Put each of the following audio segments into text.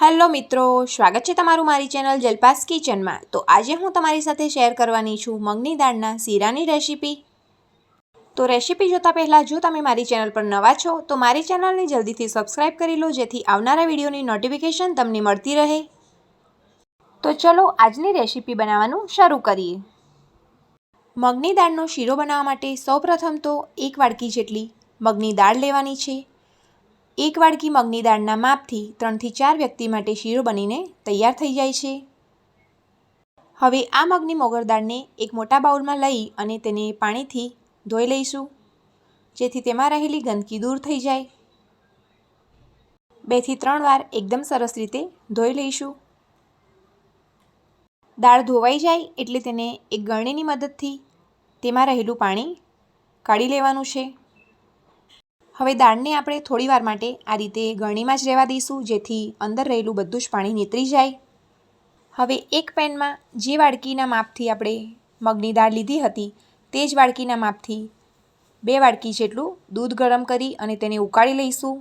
Hello મિત્રો, સ્વાગત છે તમારું મારી ચેનલ જલપાસ કિચનમાં. તો આજે હું તમારી સાથે શેર કરવાની છું મગની દાળના શીરાની રેસીપી. તો રેસીપી જોતાં પહેલાં, જો તમે મારી ચેનલ પર નવા છો, તો મારી ચેનલને જલ્દીથી સબસ્ક્રાઇબ કરી લો, જેથી આવનારા વિડીયોની નોટિફિકેશન તમને મળતી રહે. તો ચલો, આજની રેસીપી બનાવવાનું શરૂ કરીએ. મગની દાળનો શીરો બનાવવા માટે સૌપ્રથમ તો એક વાડકી જેટલી મગની દાળ લેવાની છે. એક વાડકી મગની દાળના માપથી ત્રણથી ચાર વ્યક્તિ માટે શીરો બનીને તૈયાર થઈ જાય છે. હવે આ મગની મોગર દાળને એક મોટા બાઉલમાં લઈ અને તેને પાણીથી ધોઈ લઈશું, જેથી તેમાં રહેલી ગંદકી દૂર થઈ જાય. બેથી ત્રણ વાર એકદમ સરસ રીતે ધોઈ લઈશું. દાળ ધોવાઈ જાય એટલે તેને એક ગળણીની મદદથી તેમાં રહેલું પાણી કાઢી લેવાનું છે. હવે દાળને આપણે થોડી વાર માટે આ રીતે ગરણીમાં જ રહેવા દઈશું, જેથી અંદર રહેલું બધું જ પાણી નીતરી જાય. હવે એક પેનમાં જે વાડકીના માપથી આપણે મગની દાળ લીધી હતી, તે જ વાડકીના માપથી બે વાડકી જેટલું દૂધ ગરમ કરી અને તેને ઉકાળી લઈશું.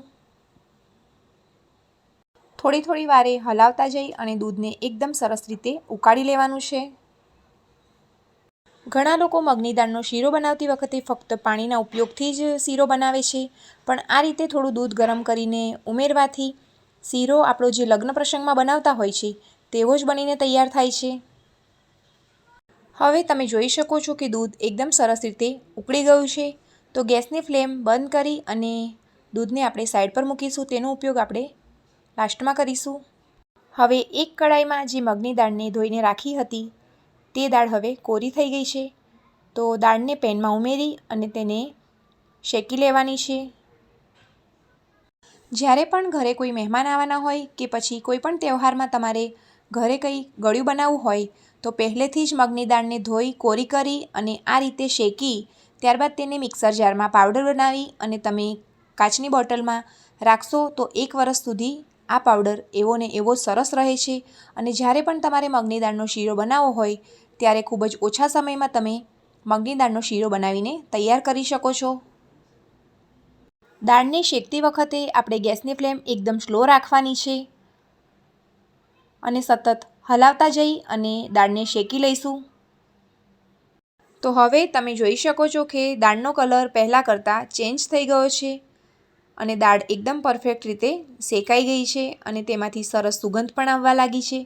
થોડી થોડી વારે હલાવતા જઈ અને દૂધને એકદમ સરસ રીતે ઉકાળી લેવાનું છે. ઘણા લોકો મગની દાળનો શીરો બનાવતી વખતે ફક્ત પાણીના ઉપયોગથી જ શીરો બનાવે છે, પણ આ રીતે થોડું દૂધ ગરમ કરીને ઉમેરવાથી શીરો આપણો જે લગ્ન પ્રસંગમાં બનાવતા હોય છે, તેવો જ બનીને તૈયાર થાય છે. હવે તમે જોઈ શકો છો કે દૂધ એકદમ સરસ રીતે ઉકળી ગયું છે, તો ગેસની ફ્લેમ બંધ કરી અને દૂધને આપણે સાઈડ પર મૂકીશું, તેનો ઉપયોગ આપણે લાસ્ટમાં કરીશું. હવે એક કડાઈમાં જે મગની દાળને ધોઈને રાખી હતી તે દાળ હવે કોરી થઈ ગઈ છે. તો દાળને પેનમાં ઉમેરી અને તેને શેકી લેવાની છે. જ્યારે પણ ઘરે કોઈ મહેમાન આવવાના હોય કે પછી કોઈ પણ તહેવારમાં તમારે ઘરે કંઈ ગળ્યું બનાવવું હોય, તો પહેલેથી જ મગની દાળને ધોઈ, કોરી કરી અને આ રીતે શેકી, ત્યારબાદ તેને મિક્સર જારમાં પાવડર બનાવી અને તમે કાચની બોટલમાં રાખશો તો એક વર્ષ સુધી આ પાવડર એવો ને એવો સરસ રહે છે અને જ્યારે પણ તમારે મગની દાળનો શીરો બનાવવો હોય, ત્યારે ખૂબ જ ઓછા સમયમાં તમે મગની દાળનો શીરો બનાવીને તૈયાર કરી શકો છો. દાળને શેકતી વખતે આપણે ગેસની ફ્લેમ એકદમ સ્લો રાખવાની છે અને સતત હલાવતા જઈ અને દાળને શેકી લઈશું. તો હવે તમે જોઈ શકો છો કે દાળનો કલર પહેલાં કરતાં ચેન્જ થઈ ગયો છે. અને દાળ એકદમ પરફેક્ટ રીતે શેકાઈ ગઈ છે અને તેમાંથી સરસ સુગંધ પણ આવવા લાગી છે.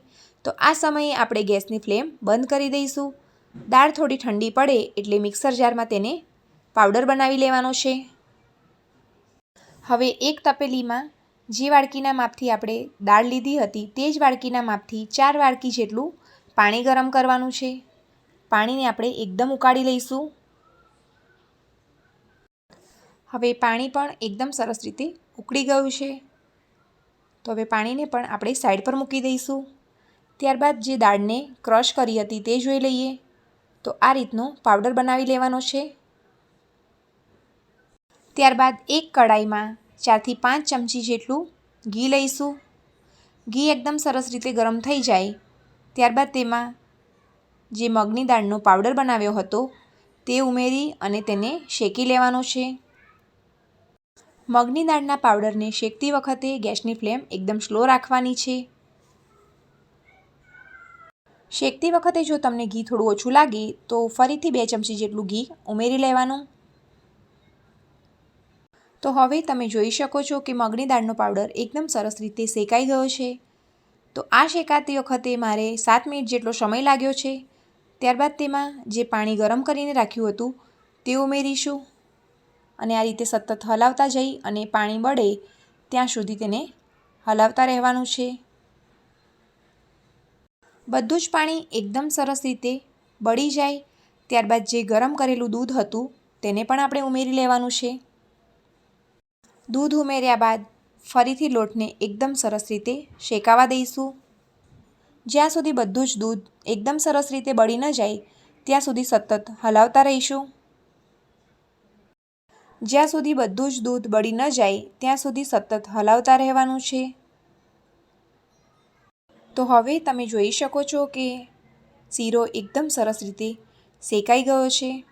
તો આ સમયે આપણે ગેસની ફ્લેમ બંધ કરી દઈશું. દાળ થોડી ઠંડી પડે એટલે મિક્સર જારમાં તેને પાવડર બનાવી લેવાનો છે. હવે એક તપેલીમાં જે વાડકીના માપથી આપણે દાળ લીધી હતી તે જ વાડકીના માપથી ચાર વાડકી જેટલું પાણી ગરમ કરવાનું છે. પાણીને આપણે એકદમ ઉકાળી લઈશું. હવે પાણી પણ એકદમ સરસ રીતે ઉકળી ગયું છે. તો હવે પાણીને પણ આપણે સાઈડ પર મૂકી દઈશું. ત્યારબાદ જે દાળને ક્રશ કરી હતી તે જોઈ લઈએ. તો આ રીતનો પાવડર બનાવી લેવાનો છે. ત્યારબાદ એક કડાઈમાં ચારથી પાંચ ચમચી જેટલું ઘી લઈશું. ઘી એકદમ સરસ રીતે ગરમ થઈ જાય. ત્યારબાદ તેમાં જે મગની દાળનો પાવડર બનાવ્યો હતો, તે ઉમેરી અને તેને શેકી લેવાનો છે. મગની દાળના પાવડરને શેકતી વખતે ગેસની ફ્લેમ એકદમ સ્લો રાખવાની છે. શેકતી વખતે જો તમને ઘી થોડું ઓછું લાગે, તો ફરીથી બે ચમચી જેટલું ઘી ઉમેરી લેવાનું. તો હવે તમે જોઈ શકો છો કે મગની દાળનો પાવડર એકદમ સરસ રીતે શેકાઈ ગયો છે. તો આ શેકાતી વખતે મારે સાત મિનિટ જેટલો સમય લાગ્યો છે. ત્યારબાદ તેમાં જે પાણી ગરમ કરીને રાખ્યું હતું, તે ઉમેરીશું. અને આ રીતે સતત હલાવતા જઈ અને પાણી બળે ત્યાં સુધી તેને હલાવતા રહેવાનું છે. બધું જ પાણી એકદમ સરસ રીતે બળી જાય, ત્યારબાદ જે ગરમ કરેલું દૂધ હતું તેને પણ આપણે ઉમેરી લેવાનું છે. દૂધ ઉમેર્યા બાદ ફરીથી લોટને એકદમ સરસ રીતે શેકાવા દઈશું. જ્યાં સુધી બધું જ દૂધ એકદમ સરસ રીતે બળી ન જાય, ત્યાં સુધી સતત હલાવતા રહીશું. જ્યાં સુધી બધું જ દૂધ બળી ન જાય, ત્યાં સુધી સતત હલાવતા રહેવાનું છે. તો હવે તમે જોઈ શકો છો કે શીરો એકદમ સરસ રીતે શેકાઈ ગયો છે.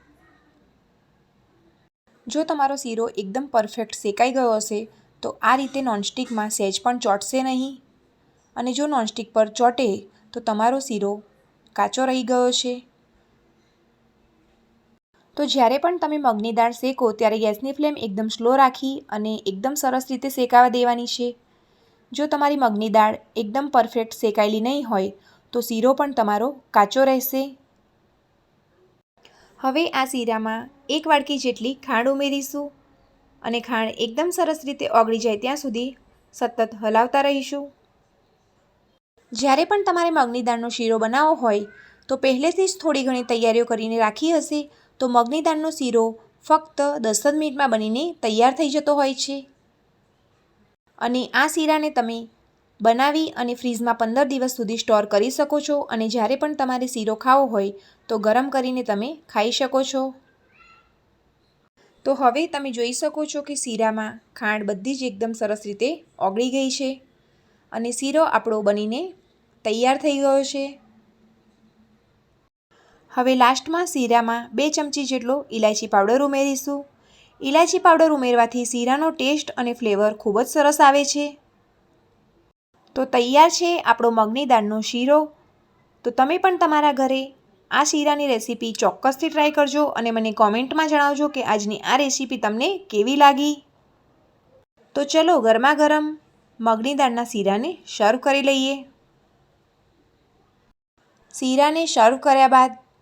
જો તમારો શીરો એકદમ પરફેક્ટ શેકાઈ ગયો હશે, તો આ રીતે નોનસ્ટિકમાં સહેજ પણ ચોંટશે નહીં. અને જો નોનસ્ટિક પર ચોંટે, તો તમારો શીરો કાચો રહી ગયો છે. તો જ્યારે પણ તમે મગની દાળ શેકો, ત્યારે ગેસની ફ્લેમ એકદમ સ્લો રાખી અને એકદમ સરસ રીતે શેકાવા દેવાની છે. જો તમારી મગની દાળ એકદમ પરફેક્ટ શેકાયેલી નહીં હોય, તો શીરો પણ તમારો કાચો રહેશે. હવે આ શીરામાં એક વાડકી જેટલી ખાંડ ઉમેરીશું અને ખાંડ એકદમ સરસ રીતે ઓગળી જાય ત્યાં સુધી સતત હલાવતા રહીશું. જ્યારે પણ તમારે મગની દાળનો શીરો બનાવવો હોય, તો પહેલેથી જ થોડી ઘણી તૈયારીઓ કરીને રાખી હશે તો મગની દાળનો શીરો ફક્ત દસ જ મિનિટમાં બનીને તૈયાર થઈ જતો હોય છે. અને આ શીરાને તમે બનાવી અને ફ્રીજમાં પંદર દિવસ સુધી સ્ટોર કરી શકો છો અને જ્યારે પણ તમારે શીરો ખાવો હોય તો ગરમ કરીને તમે ખાઈ શકો છો. તો હવે તમે જોઈ શકો છો કે શીરામાં ખાંડ બધી જ એકદમ સરસ રીતે ઓગળી ગઈ છે અને શીરો આપણો બનીને તૈયાર થઈ ગયો છે. હવે લાસ્ટમાં શીરામાં બે ચમચી જેટલો ઇલાયચી પાવડર ઉમેરીશું. ઇલાયચી પાવડર ઉમેરવાથી શીરાનો ટેસ્ટ અને ફ્લેવર ખૂબ જ સરસ આવે છે. તો તૈયાર છે આપણો મગની દાળનો શીરો. તો તમે પણ તમારા ઘરે આ શીરાની રેસીપી ચોક્કસથી ટ્રાય કરજો અને મને કોમેન્ટમાં જણાવજો કે આજની આ રેસીપી તમને કેવી લાગી. તો ચલો ગરમા ગરમ મગની દાળના શીરાને સર્વ કરી લઈએ. શીરાને સર્વ કર્યા બાદ